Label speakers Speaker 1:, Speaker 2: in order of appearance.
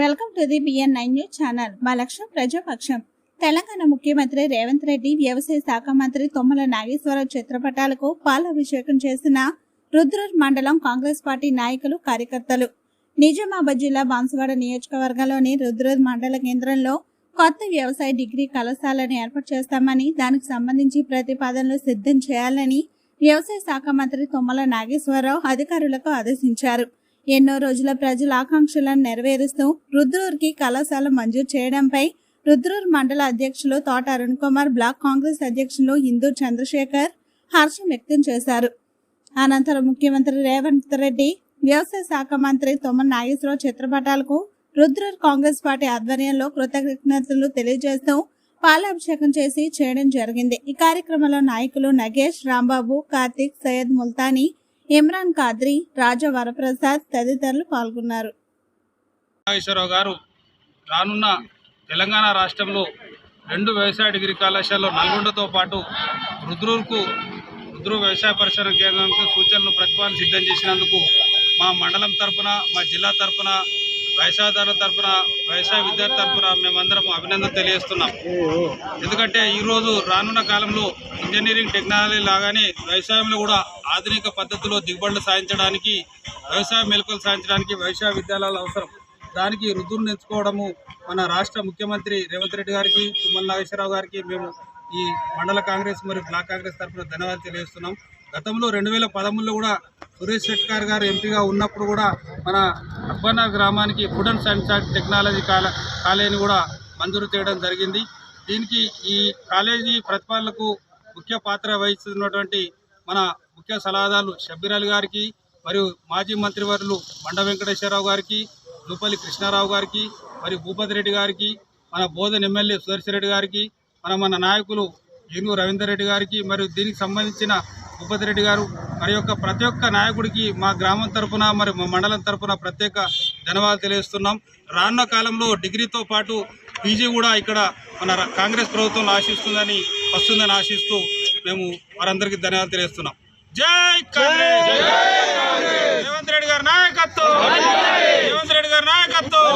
Speaker 1: Welcome to the BN nine news channel. మా లక్ష్యం ప్రజాపక్షం. తెలంగాణ ముఖ్యమంత్రి రేవంత్ రెడ్డి వ్యవసాయ శాఖ మంత్రి తుమ్మల నాగేశ్వరరావు చిత్రపటాలకు పాలాభిషేకం చేసిన రుద్రూర్ మండలం కాంగ్రెస్ పార్టీ నాయకులు కార్యకర్తలు. నిజామాబాద్ జిల్లా బాన్సువాడ నియోజకవర్గంలోని రుద్రూర్ మండల కేంద్రంలో కొత్త వ్యవసాయ డిగ్రీ కళాశాలను ఏర్పాటు చేస్తామని దానికి సంబంధించి ప్రతిపాదనలు సిద్ధం చేయాలని వ్యవసాయ శాఖ మంత్రి తుమ్మల నాగేశ్వరరావు అధికారులకు ఆదేశించారు. ఎన్నో రోజుల ప్రజల ఆకాంక్షలను నెరవేరుస్తూ రుద్రూర్కి కళాశాల మంజూరు చేయడంపై రుద్రూర్ మండల అధ్యక్షులు తోట అరుణ్ కుమార్ బ్లాక్ కాంగ్రెస్ అధ్యక్షులు హిందూ చంద్రశేఖర్ హర్షం వ్యక్తం చేశారు. అనంతరం ముఖ్యమంత్రి రేవంత్ రెడ్డి వ్యవసాయ శాఖ మంత్రి తొమ్మ నాగేశ్వరరావు చిత్రపటాలకు రుద్రూర్ కాంగ్రెస్ పార్టీ ఆధ్వర్యంలో కృతజ్ఞతలు తెలియజేస్తూ పాలాభిషేకం చేసి చేయడం జరిగింది. ఈ కార్యక్రమంలో నాయకులు నగేష్ రాంబాబు కార్తిక్ సయ్యద్ ముల్తానీ ఇమ్రాన్ కాద్రి రాజా వరప్రసాద్ తదితరులు పాల్గొన్నారు.
Speaker 2: నాగేశ్వరరావు గారు రానున్న తెలంగాణ రాష్ట్రంలో రెండు వ్యవసాయ డిగ్రీ కళాశాలలో నల్గొండతో పాటు రుద్రూర్కు రుద్రు వ్యవసాయ పరిశోధన కేంద్రంకు సూచనలు ప్రతిపాదన సిద్ధం చేసినందుకు మా మండలం తరఫున మా జిల్లా తరఫున వ్యవసాయదారుల తరపున వ్యవసాయ విద్యార్థి తరఫున మేమందరం అభినందన తెలియజేస్తున్నాం. ఎందుకంటే ఈరోజు రానున్న కాలంలో ఇంజనీరింగ్ టెక్నాలజీ లాగానే వ్యవసాయంలో కూడా ఆధునిక పద్ధతిలో దిగుబడులు సాధించడానికి వ్యవసాయ మెలకులు సాధించడానికి వ్యవసాయ విద్యాలయాలు అవసరం. దానికి రుద్దును ఎంచుకోవడము మన రాష్ట్ర ముఖ్యమంత్రి రేవంత్ రెడ్డి గారికి తుమ్మల నాగేశ్వరరావు గారికి మేము ఈ మండల కాంగ్రెస్ మరియు బ్లాక్ కాంగ్రెస్ తరఫున ధన్యవాదాలు తెలియజేస్తున్నాం. గతంలో రెండు వేల పదమూడులో కూడా సురేష్ షెట్కార్ గారు ఎంపీగా ఉన్నప్పుడు కూడా మన అబ్బన్న గ్రామానికి food and science and technology కాలేజీని కూడా మంజూరు చేయడం జరిగింది. దీనికి ఈ కాలేజీ ప్రతిపాదనలకు ముఖ్య పాత్ర వహిస్తున్నటువంటి మన ముఖ్య సలహాదారులు షబ్బీర్ అలీ గారికి మరియు మాజీ మంత్రివర్యులు బండ వెంకటేశ్వరరావు గారికి దూపల్లి కృష్ణారావు గారికి మరియు భూపతి రెడ్డి గారికి మన బోధన్ ఎమ్మెల్యే సుదర్శన్ రెడ్డి గారికి మన మన నాయకులు ఏనుగు రవీందర్ రెడ్డి గారికి మరియు దీనికి సంబంధించిన భూపతి రెడ్డి గారు మరి యొక్క ప్రతి ఒక్క నాయకుడికి మా గ్రామం తరపున మరి మా మండలం తరపున ప్రత్యేక ధన్యవాదాలు తెలియజేస్తున్నాం. రానున్న కాలంలో డిగ్రీతో పాటు పీజీ కూడా ఇక్కడ మన కాంగ్రెస్ ప్రభుత్వం ఆశిస్తుందని వస్తుందని ఆశిస్తూ మేము వారందరికీ ధన్యవాదాలు తెలియజేస్తున్నాం. జై కాంగ్రెస్! రేవంత్ రెడ్డి గారి నాయకత్వం! రేవంత్ రెడ్డి! గారి నాయకత్వం!